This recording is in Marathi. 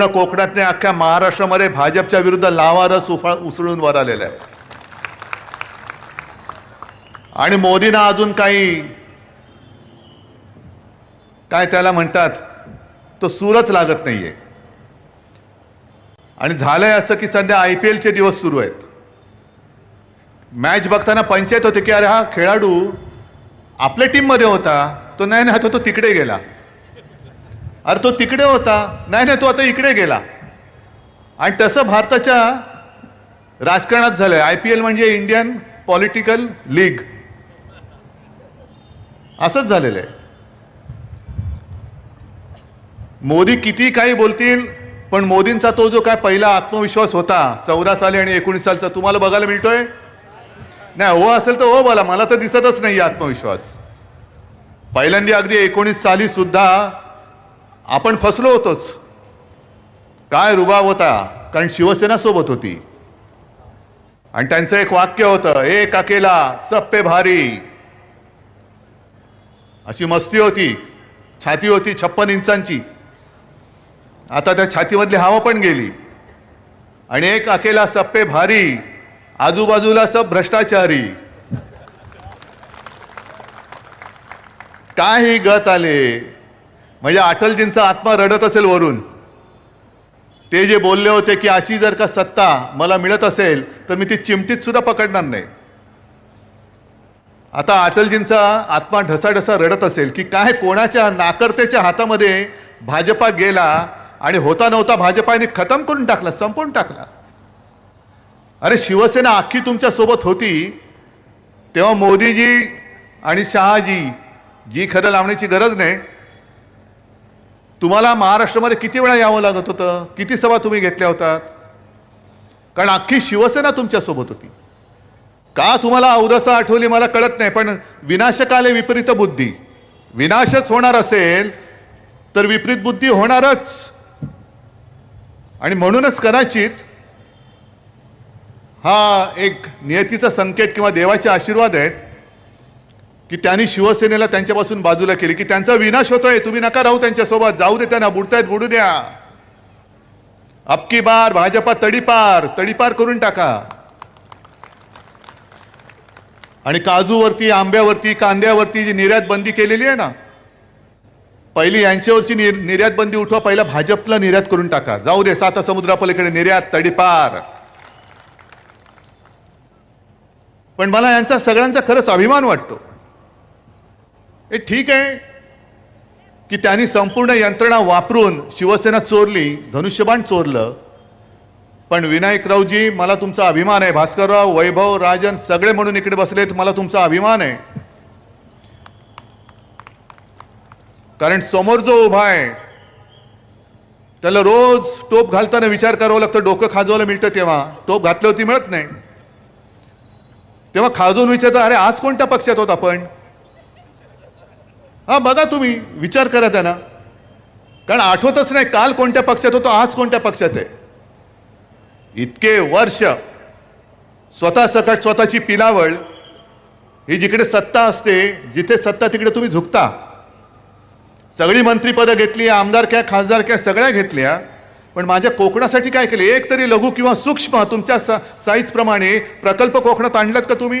संपूर्ण कोकणात नाही अख्ख्या महाराष्ट्रामध्ये भाजपच्या विरुद्ध लावारस उफाळ उसळून वर आलेला आहे. आणि मोदींना अजून काही काय त्याला म्हणतात तो सूरच लागत नाहीये. आणि झालंय असं की सध्या आय पी एलचे दिवस सुरू आहेत. मॅच बघताना पंचायत होते की अरे हा खेळाडू आपल्या टीममध्ये होता तो नाही नाही तो तो तिकडे गेला. अरे तो तिकडे होता. नाही नाही तो आता इकडे गेला. आणि तसं भारताच्या राजकारणात झालंय. आय पी एल म्हणजे इंडियन पॉलिटिकल लीग. असंच झालेलं आहे मोदी किती काही बोलतील पण मोदींचा तो जो काय पहिला आत्मविश्वास होता चौदा साली आणि एकोणीस सालचा तुम्हाला बघायला मिळतोय? नाही हो असेल तर हो बोला. मला तर दिसतच नाही आत्मविश्वास. पहिल्यांदा अगदी एकोणीस साली सुद्धा आपण फसलो होतोच. काय रुबाब होता कारण शिवसेना सोबत होती. आणि त्यांचं एक वाक्य होतं एक अकेला सप्पे भारी. अशी मस्ती होती छाती होती छप्पन इंचांची. आता त्या छातीमधली हवा पण गेली. आणि एक अकेला सप्पे भारी. आजूबाजूला सब भ्रष्टाचारी. काय ही गत आले म्हणजे अटलजींचा आत्मा रडत असेल वरून. ते जे बोलले होते की अशी जर का सत्ता मला मिळत असेल तर मी ती चिमटीत सुद्धा पकडणार नाही. आता अटलजींचा आत्मा ढसाढसा रडत असेल की काय कोणाच्या नाकर्त्याच्या हातामध्ये भाजपा गेला आणि होता नव्हता भाजपाने खतम करून टाकला संपवून टाकला. अरे शिवसेना अख्खी तुमच्यासोबत होती तेव्हा मोदीजी आणि शहाजी जी खरं लावण्याची गरज नाही तुम्हाला महाराष्ट्रामध्ये किती वेळा यावं लागत होतं? किती सभा तुम्ही घेतल्या होतात? कारण अख्खी शिवसेना तुमच्यासोबत होती. का तुम्हाला औदसा आठवली मला कळत नाही पण विनाशकाले विपरीत बुद्धी. विनाशच होणार असेल तर विपरीत बुद्धी होणारच. आणि म्हणूनच कदाचित हा एक नियतीचा संकेत किंवा देवाचे आशीर्वाद आहेत की त्यांनी शिवसेनेला त्यांच्यापासून बाजूला केली की त्यांचा विनाश होतोय तुम्ही नका राहू त्यांच्यासोबत जाऊ दे त्यांना बुडतायत बुडू द्या. अबकी बार भाजपा तडीपार तडीपार करून टाका. आणि काजूवरती आंब्यावरती कांद्यावरती जी निर्यात बंदी केलेली आहे ना पहिली यांच्यावरची निर निर्यात बंदी उठवा पहिला भाजपला निर्यात करून टाका. जाऊ दे साता समुद्रापलीकडे निर्यात तडीपार. पण मला यांचा सगळ्यांचा खरंच अभिमान वाटतो. हे ठीक आहे की त्यांनी संपूर्ण यंत्रणा वापरून शिवसेना चोरली धनुष्यबाण चोरलं. पण विनायकरावजी मला तुमचा अभिमान आहे. भास्करराव वैभव राजन सगळे म्हणून इकडे बसलेत. मला तुमचा अभिमान आहे. कारण समोर जो उभा आहे त्याला रोज टोप घालताना विचार करावं लागतं. डोकं खाजवायला मिळतं तेव्हा. टोप घातली होती मिळत नाही. तेव्हा खाजून विचारतो अरे आज कोणत्या पक्षात होत आपण? हा बघा तुम्ही विचार करा त्यांना. कारण आठवतच नाही काल कोणत्या पक्षात होतो आज कोणत्या पक्षात आहे. इतके वर्ष स्वतः सकट स्वतःची पिलावळ ही जिकडे सत्ता असते जिथे सत्ता तिकडे तुम्ही झुकता. सगळी मंत्रीपदं घेतली आमदार क्या खासदार क्या सगळ्या घेतल्या पण माझ्या कोकणासाठी काय केले? एक तरी लघु किंवा सूक्ष्म तुमच्या साईजप्रमाणे प्रकल्प कोकणात आणलात का तुम्ही?